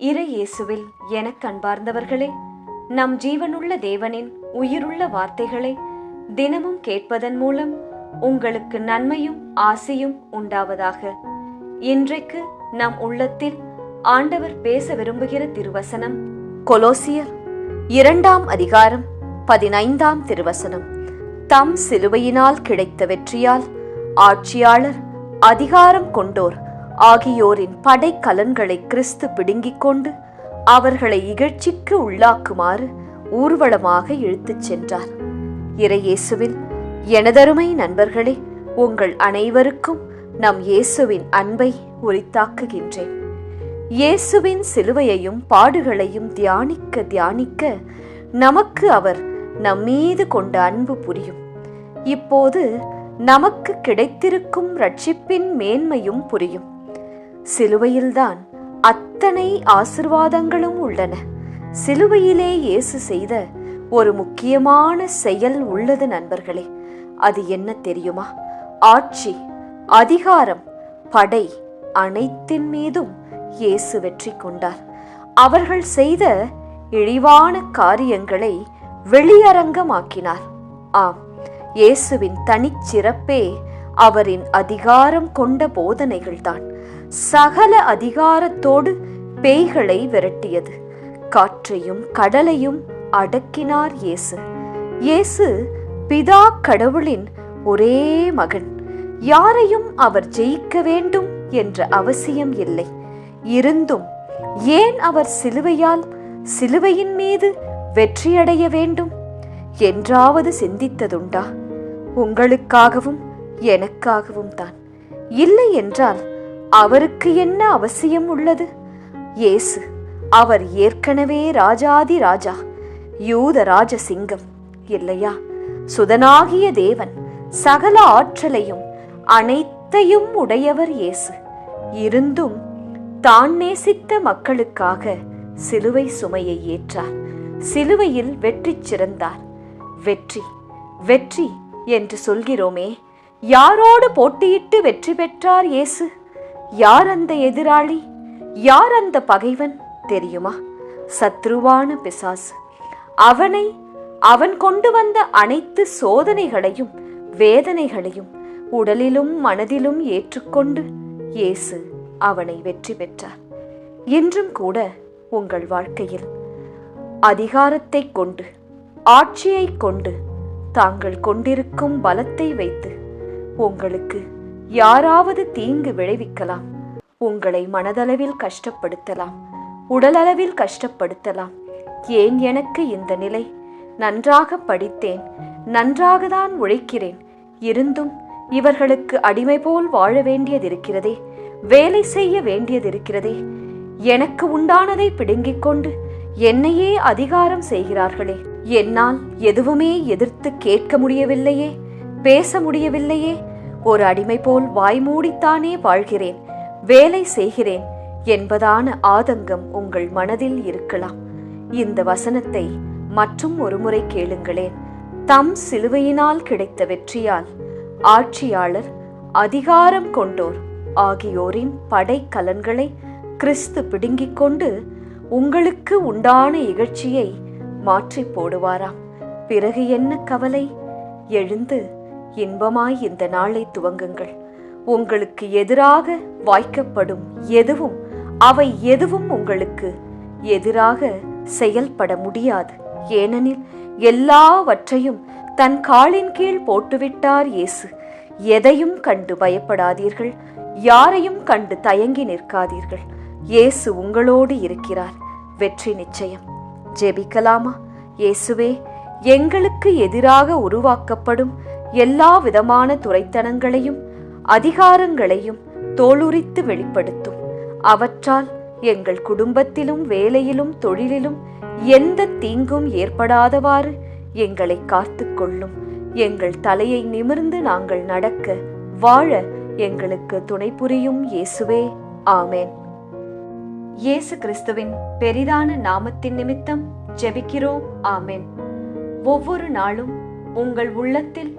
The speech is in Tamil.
இறை இயேசுவில் எனக் கண்பார்ந்தவர்களே நம் ஜீவனுள்ள தேவனின் உயிருள்ள வார்த்தைகளை தினமும் கேட்பதன் மூலம் உங்களுக்கு நன்மையும் ஆசையும் உண்டாவதாக. இன்றைக்கு நம் உள்ளத்தில் ஆண்டவர் பேச விரும்புகிற திருவசனம் கொலோசியர் இரண்டாம் அதிகாரம் பதினைந்தாம் திருவசனம். தம் சிலுவையினால் கிடைத்த வெற்றியால் ஆட்சியாளர் அதிகாரம் கொண்டோர் ஆகியோரின் படைக்கலன்களை கிறிஸ்து பிடுங்கிக் கொண்டு அவர்களை இகழ்ச்சிக்கு உள்ளாக்குமாறு ஊர்வலமாக இழுத்துச் சென்றார். இறையேசுவில் எனதருமை நண்பர்களே உங்கள் அனைவருக்கும் நம் இயேசுவின் அன்பை உரித்தாக்குகின்றேன். இயேசுவின் சிலுவையையும் பாடுகளையும் தியானிக்க தியானிக்க நமக்கு அவர் நம்மீது கொண்ட அன்பு புரியும். இப்போது நமக்கு கிடைத்திருக்கும் ரட்சிப்பின் மேன்மையும் புரியும். சிலுவையில்தான் அத்தனை ஆசிர்வாதங்களும் உள்ளன. சிலுவையிலே இயேசு செய்த ஒரு முக்கியமான செயல் உள்ளது நண்பர்களே. அது என்ன தெரியுமா? ஆட்சி அதிகாரம் படை அனைத்தின் மீதும் இயேசு வெற்றி கொண்டார். அவர்கள் செய்த இழிவான காரியங்களை வெளியரங்கமாக்கினார். ஆம் இயேசுவின் தனிச்சிறப்பே அவரின் அதிகாரம் கொண்ட போதனைகள்தான். சகல அதிகாரத்தோடு பேய்களை விரட்டியது. காற்றையும் கடலையும் அடக்கினார் இயேசு. இயேசு பிதா கடவுளின் ஒரே மகன். யாரையும் அவர் ஜெயிக்க வேண்டும் என்ற அவசியம் இல்லை. இருந்தும் ஏன் அவர் சிலுவையால் சிலுவையின் மீது வெற்றியடைய வேண்டும்? என்றாவது சிந்தித்ததுண்டா? உங்களுக்காகவும் எனக்காகவும் தான். இல்லை என்றால் அவருக்கு என்ன அவசியம் உள்ளது? இயேசு அவர் ஏற்கனவே ராஜாதி ராஜா யூத ராஜசிங்கம் இல்லையா? சுதனாகிய தேவன் சகல ஆற்றலையும் அனைத்தையும் உடையவர் இயேசு இருந்தும் தான் நேசித்த மக்களுக்காக சிலுவை சுமையை ஏற்றார். சிலுவையில் வெற்றி சிறந்தார். வெற்றி வெற்றி என்று சொல்கிறோமே யாரோடு போட்டியிட்டு வெற்றி பெற்றார் இயேசு? யார் அந்த எதிராளி? யார் அந்த பகைவன்? தெரியுமா? சத்ருவான பிசாசு. அவனை அவன் கொண்டு வந்த அனைத்து சோதனைகளையும் வேதனைகளையும் உடலிலும் மனதிலும் ஏற்றுக்கொண்டு இயேசு அவனை வெற்றி பெற்றார். இன்றும் கூட உங்கள் வாழ்க்கையில் அதிகாரத்தை கொண்டு ஆட்சியை கொண்டு தாங்கள் கொண்டிருக்கும் பலத்தை வைத்து உங்களுக்கு யாராவது தீங்கு விளைவிக்கலாம். உங்களை மனதளவில் கஷ்டப்படுத்தலாம். உடலளவில் கஷ்டப்படுத்தலாம். ஏன் எனக்கு இந்த நிலை? நன்றாக படித்தேன். நன்றாக தான் உழைக்கிறேன். இருந்தும் இவர்களுக்கு அடிமை போல் வாழ வேண்டியதிருக்கிறதே. வேலை செய்ய வேண்டியதிருக்கிறதே. எனக்கு உண்டானதை பிடுங்கிக் கொண்டு என்னையே அதிகாரம் செய்கிறார்களே. என்னால் எதுவுமே எதிர்த்து கேட்க முடியவில்லையே. பேச முடியவில்லையே. ஒரு அடிமை போல் வாய்மூடித்தானே வாழ்கிறேன். வேலை செய்கிறேன். என்பதான ஆதங்கம் உங்கள் மனதில் இருக்கலாம். இந்த வசனத்தை மற்றும் ஒருமுறை கேளுங்களேன். தம் சிலுவையினால் கிடைத்த வெற்றியால் ஆட்சியாளர் அதிகாரம் கொண்டோர் ஆகியோரின் படைக்கலன்களை கிறிஸ்து பிடுங்கிக் கொண்டு உங்களுக்கு உண்டான இகழ்ச்சியை மாற்றி போடுவாராம். பிறகு என்ன கவலை? எழுந்து இன்பமாய் இந்த நாளை துவங்குங்கள். உங்களுக்கு எதிராக வாய்க்கப்படும் எதுவும் அவை எதுவும் உங்களுக்கு எதிராக செயல்பட முடியாது. ஏனெனில் எல்லாவற்றையும் தன் காலின் கீழ் போட்டுவிட்டார் இயேசு. எதையும் கண்டு பயப்படாதீர்கள் யாரையும் கண்டு தயங்கி நிற்காதீர்கள். இயேசு உங்களோடு இருக்கிறார். வெற்றி நிச்சயம். ஜெபிக்கலாமா? இயேசுவே எங்களுக்கு எதிராக உருவாக்கப்படும் எல்லா விதமான துரைத்தனங்களையும் அதிகாரங்களையும் தோளுரித்து வெளிப்படுத்தும். அவற்றால் எங்கள் குடும்பத்திலும் வேலையிலும் தொழிலிலும் எந்த தீங்கும் ஏற்படாதவாறு எங்களை காத்துக்கொள்ளும் எங்கள் தலையை நிமிர்ந்து நாங்கள் நடக்க வாழ எங்களுக்கு துணை புரியும் இயேசுவே. ஆமேன். இயேசு கிறிஸ்துவின் பெரிதான நாமத்தின் நிமித்தம் ஜெபிக்கிறோம். ஆமேன். ஒவ்வொரு நாளும் உங்கள் உள்ளத்தில்